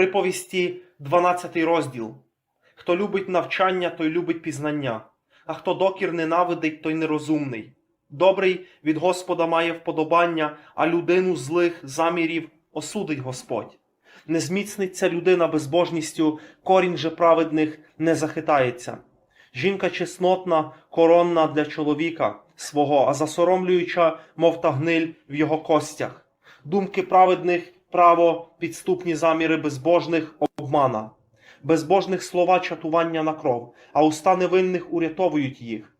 Приповісті 12 розділ. Хто любить навчання, той любить пізнання, а хто докір ненавидить, той нерозумний. Добрий від Господа має вподобання, а людину злих замірів осудить Господь. Не зміцниться людина безбожністю, корінь же праведних не захитається. Жінка чеснотна, коронна для чоловіка свого, а засоромлююча, мов та гниль в його костях. Думки праведних право, підступні заміри безбожних обмана, безбожних слова чатування на кров, а уста невинних урятовують їх.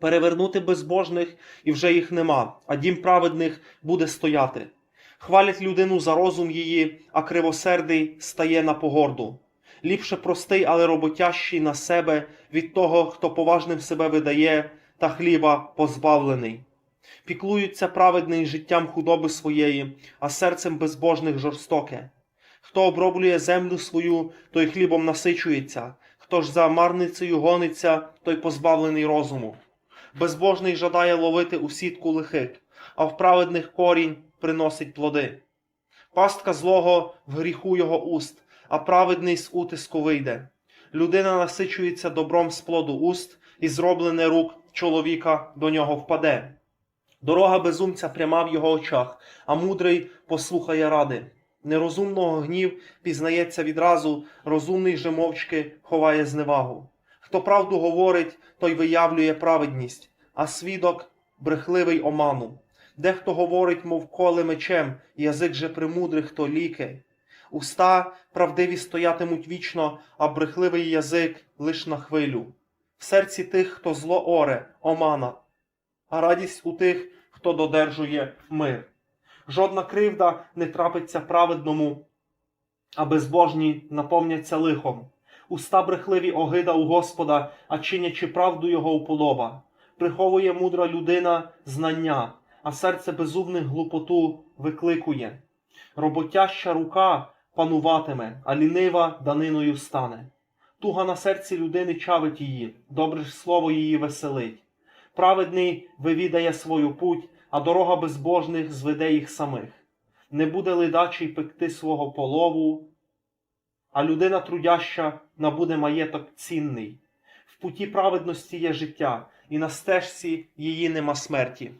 Перевернути безбожних і вже їх нема, а дім праведних буде стояти. Хвалять людину за розум її, а кривосердий стає на погорду. Ліпше простий, але роботящий на себе від того, хто поважним себе видає, та хліба позбавлений. Піклуються праведний життям худоби своєї, а серцем безбожних жорстоке. Хто оброблює землю свою, той хлібом насичується, хто ж за марницею гониться, той позбавлений розуму. Безбожний жадає ловити у сітку лихих, а в праведних корінь приносить плоди. Пастка злого в гріху його уст, а праведний з утиску вийде. Людина насичується добром з плоду уст, і зроблене рук чоловіка до нього впаде. Дорога безумця пряма в його очах, а мудрий послухає ради. Нерозумного гнів пізнається відразу, розумний же мовчки ховає зневагу. Хто правду говорить, той виявлює праведність, а свідок брехливий оману. Дехто говорить, мов коле мечем, язик же премудрих, то ліки. Уста правдиві стоятимуть вічно, а брехливий язик лиш на хвилю. В серці тих, хто зло оре, омана, а радість у тих, хто додержує мир. Жодна кривда не трапиться праведному, а безбожні наповняться лихом. Уста брехливі огида у Господа, а чинячи правду його уподоба. Приховує мудра людина знання, а серце безумних глупоту викликує. Роботяща рука пануватиме, а лінива даниною стане. Туга на серці людини чавить її, добре ж слово її веселить. Праведний вивідає свою путь, а дорога безбожних зведе їх самих. Не буде ледачий пекти свого полову, а людина трудяща набуде маєток цінний. В путі праведності є життя, і на стежці її нема смерті.